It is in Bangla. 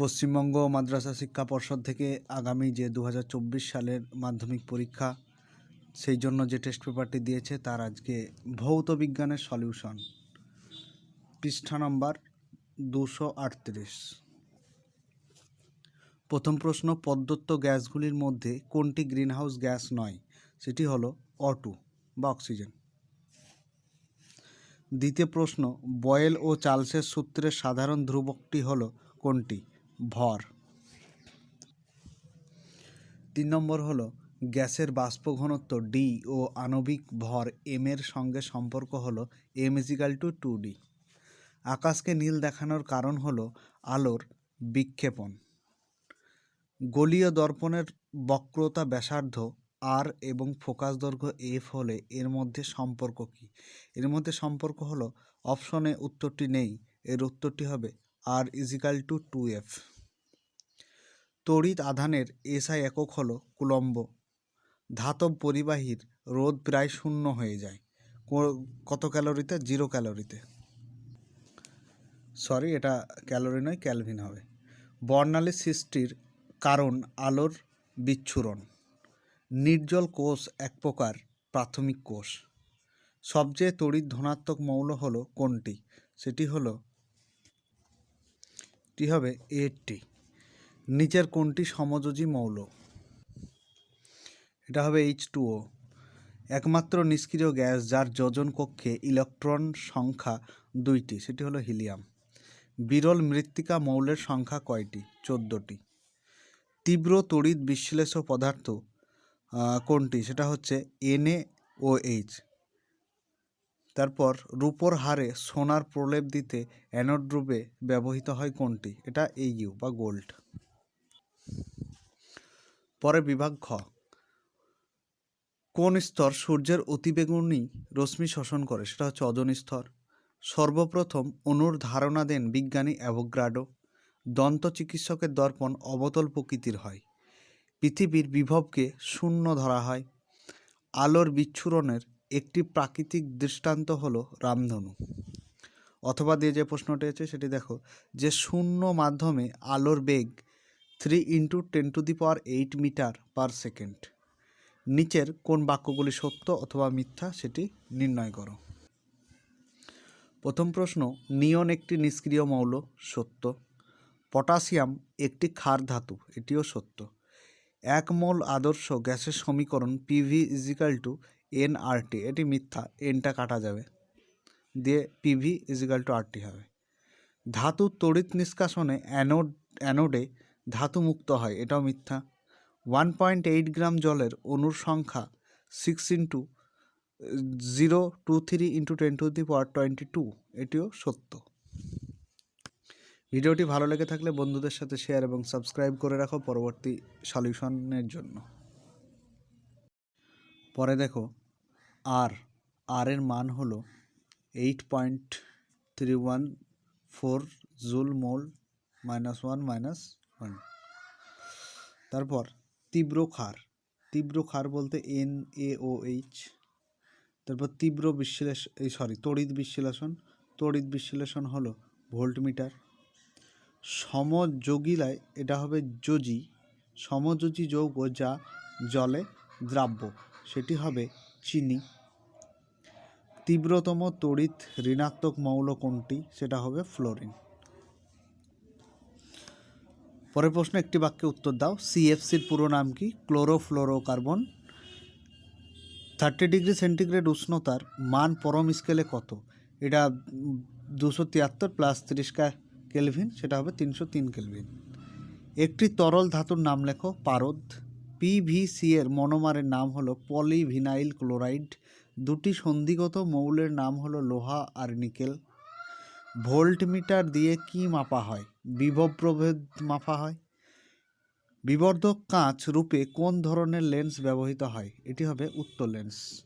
পশ্চিমবঙ্গ মাদ্রাসা শিক্ষা পর্ষদ থেকে আগামী যে দু হাজার চব্বিশ সালের মাধ্যমিক পরীক্ষা, সেই জন্য যে টেস্ট পেপারটি দিয়েছে তার আজকে ভৌত বিজ্ঞানের সলিউশন পৃষ্ঠা নম্বর দুশো আটত্রিশ। প্রথম প্রশ্ন প্রদত্ত গ্যাসগুলির মধ্যে কোনটি গ্রিনহাউস গ্যাস নয়? সেটি হলো অটু বা অক্সিজেন দ্বিতীয় প্রশ্ন, বয়েল ও চার্লসের সূত্রের সাধারণ ধ্রুবকটি হলো কোনটি? ভর। তিন নম্বর হলো, গ্যাসের বাষ্প ঘনত্ব ডি ও আণবিক ভর এম এর সঙ্গে সম্পর্ক হলো M equal to two D আকাশকে নীল দেখানোর কারণ হলো আলোর বিক্ষেপণ। গলীয় দর্পণের বক্রতা ব্যাসার্ধ আর এবং ফোকাস দৈর্ঘ্য এফ হলে এর মধ্যে সম্পর্ক কী? এর মধ্যে সম্পর্ক হলো, অপশনে উত্তরটি নেই, এর উত্তরটি হবে R equal to two F তড়িৎ আধানের এসআই একক হল কুলম্ব। ধাতব পরিবাহীর রোধ প্রায় শূন্য হয়ে যায়। কত ক্যালোরিতে? জিরো ক্যালোরিতে। সরি এটা ক্যালোরি নয়, ক্যালভিন হবে। বর্ণালী সৃষ্টির কারণ আলোর বিচ্ছুরণ। নির্জল কোষ এক প্রকার প্রাথমিক কোষ। সবচেয়ে তড়িৎ ধনাত্মক মৌল হলো কোনটি সেটি হলো টি হবে এইটটি নিচের কোনটি সমযোজী মৌল? এটা হবে এইচ টুও একমাত্র নিষ্ক্রিয় গ্যাস যার যোজন কক্ষে ইলেকট্রন সংখ্যা দুইটি, সেটি হলো হিলিয়াম। বিরল মৃত্তিকা মৌলের সংখ্যা কয়টি? চোদ্দোটি। তীব্র তড়িৎ বিশ্লেষ্য পদার্থ কোনটি? সেটা হচ্ছে এনএ ও এইচ তারপর রূপোর হারে সোনার প্রলেপ দিতে অ্যানোড রূপে ব্যবহৃত হয় কোনটি? এটা এইউ বা গোল্ড। পরে বিভাগ খ কোন স্তর সূর্যের অতিবেগুনি রশ্মি শোষণ করে? সেটা হচ্ছে অজন স্তর। সর্বপ্রথম অনুর ধারণা দেন বিজ্ঞানী অ্যাভোগ্রাডো। দন্ত চিকিৎসকের দর্পণ অবতল প্রকৃতির হয়। পৃথিবীর বিভবকে শূন্য ধরা হয়। আলোর বিচ্ছুরণের একটি প্রাকৃতিক দৃষ্টান্ত হলো রামধনু। অথবা দিয়ে যে প্রশ্নটি আছে সেটি দেখো, যে শূন্য মাধ্যমে আলোর বেগ three into ten to the power eight metre per second নিচের কোন বাক্যগুলি সত্য অথবা মিথ্যা সেটি নির্ণয় করো। প্রথম প্রশ্ন, নিয়ন একটি নিষ্ক্রিয় মৌল সত্য। পটাশিয়াম একটি ক্ষার ধাতু, এটিও সত্য। এক মোল আদর্শ গ্যাসের সমীকরণ PV equal to N RT এটি মিথ্যা এনটা কাটা যাবে। দিয়ে পিভি ইজিক্যাল টু আরটি হবে। ধাতু তড়িৎ নিষ্কাশনে অ্যানোড অ্যানোডে ধাতু মুক্ত হয়, এটাও মিথ্যা। ওয়ান পয়েন্ট এইট গ্রাম জলের অণুর সংখ্যা six into zero two three into ten to the power twenty two এটিও সত্য। ভিডিওটি ভালো লেগে থাকলে বন্ধুদের সাথে শেয়ার এবং সাবস্ক্রাইব করে রাখো। পরবর্তী সলিউশনের জন্য। পরে দেখো, আর আর এর মান হলো eight point three one four joule mole minus one minus one তারপর, তীব্র ক্ষার। তীব্র ক্ষার বলতে এন এ ও এইচ তারপর তীব্র বিশ্লেষণ এই সরি তড়িৎ বিশ্লেষণ। তড়িৎ বিশ্লেষণ হলো ভোল্টমিটার। সমযোগিলায় এটা হবে যোজি সমযোজী যৌগ যা জলে দ্রাব্য। সেটি হবে চিনি। তীব্রতম তড়িৎ ঋণাত্মক মৌল কোনটি? সেটা হবে ফ্লোরিন। পরের প্রশ্ন একটি বাক্যে উত্তর দাও। সিএফসির পুরো নাম কি? ক্লোরোফ্লোরোকার্বন। থার্টি ডিগ্রি সেন্টিগ্রেড উষ্ণতার মান পরম স্কেলে কত? এটা দুশো তিয়াত্তর প্লাস তিরিশ কেলভিন, সেটা হবে তিনশো তিন কেলভিন। একটি তরল ধাতুর নাম লেখো, পারদ। পিভিসি এর মনোমারের নাম হলো পলিভিনাইল ক্লোরাইড। দুটি সন্ধিগত মৌলের নাম হলো লোহা আর নিকেল। ভোল্টমিটার দিয়ে কি মাপা হয়? বিভব প্রভেদ মাপা হয়? বিবর্ধক কাঁচ রূপে কোন ধরনের লেন্স ব্যবহৃত হয়? এটি হবে উত্তর লেন্স।